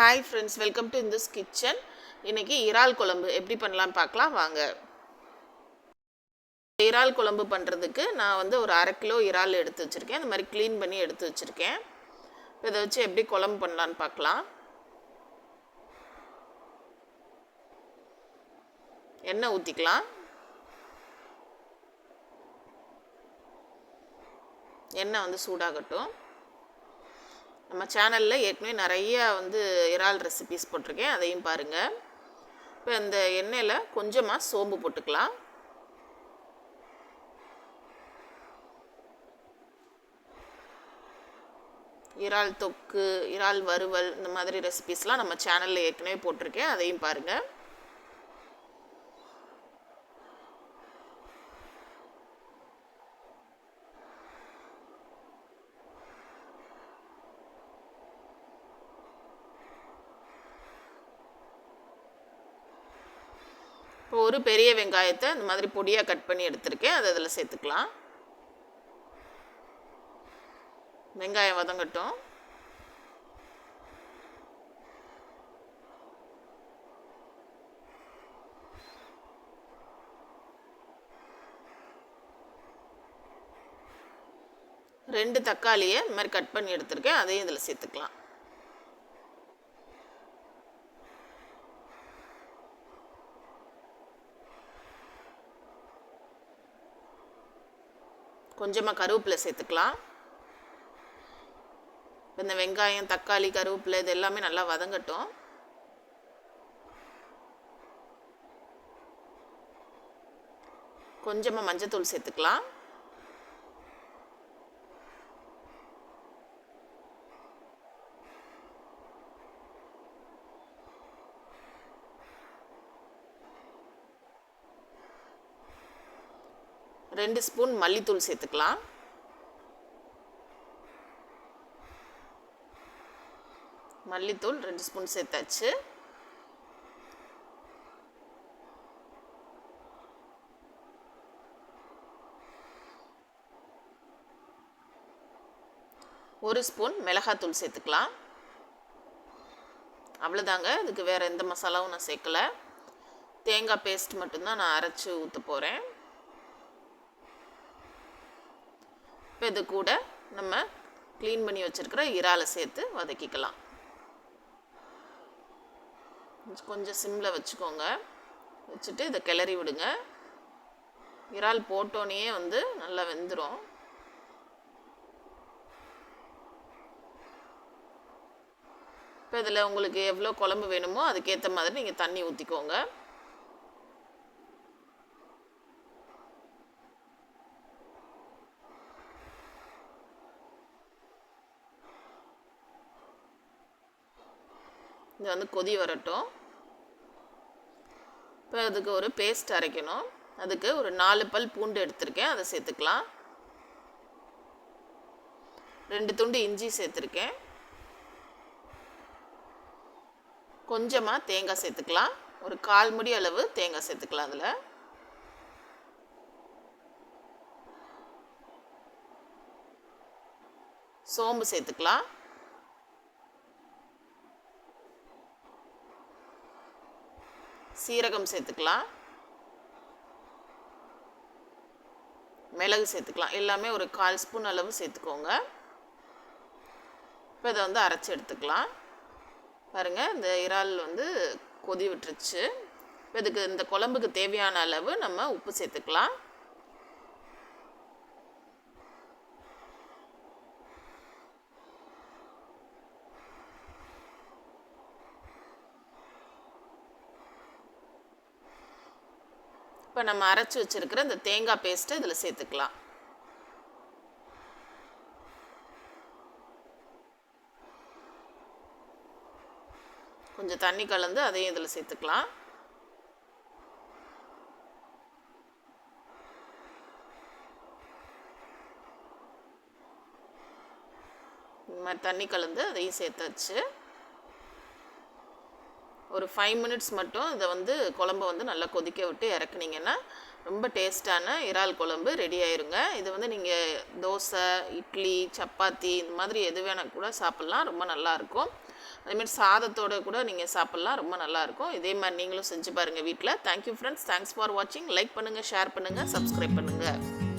Hi friends welcome to இந்திஸ் kitchen இன்றைக்கி இறால் குழம்பு எப்படி பண்ணலாம்னு பார்க்கலாம். வாங்க. இறால் குழம்பு பண்ணுறதுக்கு நான் வந்து ஒரு அரை கிலோ இறால் எடுத்து வச்சுருக்கேன். இந்த மாதிரி க்ளீன் பண்ணி எடுத்து வச்சுருக்கேன். இதை வச்சு எப்படி குழம்பு பண்ணலான்னு பார்க்கலாம். எண்ணெய் ஊற்றிக்கலாம் எண்ணெய் வந்து சூடாகட்டும். நம்ம சேனலில் ஏற்கனவே நிறைய வந்து இறால் ரெசிபிஸ் போட்டிருக்கேன். அதையும் பாருங்கள் இப்போ இந்த எண்ணெயில் கொஞ்சமாக சோம்பு போட்டுக்கலாம். இறால் தொக்கு இறால் வறுவல் இந்த மாதிரி ரெசிபிஸ்லாம் நம்ம சேனலில் ஏற்கனவே போட்டிருக்கேன். அதையும் பாருங்கள் இப்போ ஒரு பெரிய வெங்காயத்தை இந்த மாதிரி பொடியாக கட் பண்ணி எடுத்திருக்கேன். அதை அதில் சேர்த்துக்கலாம். வெங்காயம் வதங்கட்டும். ரெண்டு தக்காளியை இந்த மாதிரி கட் பண்ணி எடுத்திருக்கேன். அதையும் இதில் சேர்த்துக்கலாம். கொஞ்சமாக கருவேப்பிலை சேர்த்துக்கலாம். இந்த வெங்காயம் தக்காளி கருவேப்பிலை இது எல்லாமே நல்லா வதங்கட்டும். கொஞ்சமாக மஞ்சத்தூள் சேர்த்துக்கலாம். ரெண்டு ஸ்பூன் மல்லித்தூள் சேர்த்துக்கலாம். மல்லித்தூள் ரெண்டு ஸ்பூன் சேர்த்தாச்சு. ஒரு ஸ்பூன் மிளகாத்தூள் சேர்த்துக்கலாம். அவ்வளோதாங்க. இதுக்கு வேறு எந்த மசாலாவும் நான் சேர்க்கலை. தேங்காய் பேஸ்ட் மட்டும்தான் நான் அரைச்சி ஊற்ற போகிறேன் இப்போ இது கூட நம்ம க்ளீன் பண்ணி வச்சுருக்கிற இறாலை சேர்த்து வதக்கிக்கலாம். கொஞ்சம் சிம்மில் வச்சுக்கோங்க. வச்சுட்டு இதை கிளறி விடுங்க. இறால் போட்டோன்னே வந்து நல்லா வெந்துடும் இப்போ இதில் உங்களுக்கு எவ்வளோ குழம்பு வேணுமோ அதுக்கேற்ற மாதிரி நீங்கள் தண்ணி ஊற்றிக்கோங்க. இது வந்து கொதி வரட்டும். இப்போ அதுக்கு ஒரு பேஸ்ட் அரைக்கணும். அதுக்கு ஒரு நாலு பல் பூண்டு எடுத்திருக்கேன். அதை சேர்த்துக்கலாம். ரெண்டு துண்டு இஞ்சி சேர்த்துருக்கேன். கொஞ்சமாக தேங்காய் சேர்த்துக்கலாம். ஒரு கால் முடி அளவு தேங்காய் சேர்த்துக்கலாம் அதில். சோம்பு சேர்த்துக்கலாம். சீரகம் சேர்த்துக்கலாம். மிளகு சேர்த்துக்கலாம். எல்லாமே ஒரு கால் ஸ்பூன் அளவு சேர்த்துக்கோங்க. இப்போ இதை வந்து அரைச்சி எடுத்துக்கலாம். பாருங்கள் இந்த இறால் வந்து கொதி விட்டுருச்சு. இப்போ இதுக்கு இந்த குழம்புக்கு தேவையான அளவு நம்ம உப்பு சேர்த்துக்கலாம். இப்போ நம்ம அரைச்சி வச்சுருக்கிற இந்த தேங்காய் பேஸ்ட்டை இதில் சேர்த்துக்கலாம். கொஞ்சம் தண்ணி கலந்து அதையும் இதில் சேர்த்துக்கலாம். இந்த மாதிரி தண்ணி கலந்து அதையும் சேர்த்தாச்சு. ஒரு ஃபைவ் மினிட்ஸ் மட்டும் இதை வந்து குழம்ப வந்து நல்லா கொதிக்க விட்டு இறக்குனீங்கன்னா ரொம்ப டேஸ்டான இறால் குழம்பு ரெடி ஆயிருங்க. இது வந்து நீங்கள் தோசை இட்லி சப்பாத்தி இந்த மாதிரி எது வேணால் கூட சாப்பிட்லாம் ரொம்ப நல்லாயிருக்கும் அதேமாதிரி சாதத்தோட கூட நீங்கள் சாப்பிட்லாம் ரொம்ப நல்லாயிருக்கும் இதே மாதிரி நீங்களும் செஞ்சு பாருங்கள் வீட்டில் thank you friends thanks for வாட்சிங் லைக் பண்ணுங்கள் ஷேர் பண்ணுங்கள் சப்ஸ்கிரைப் பண்ணுங்கள்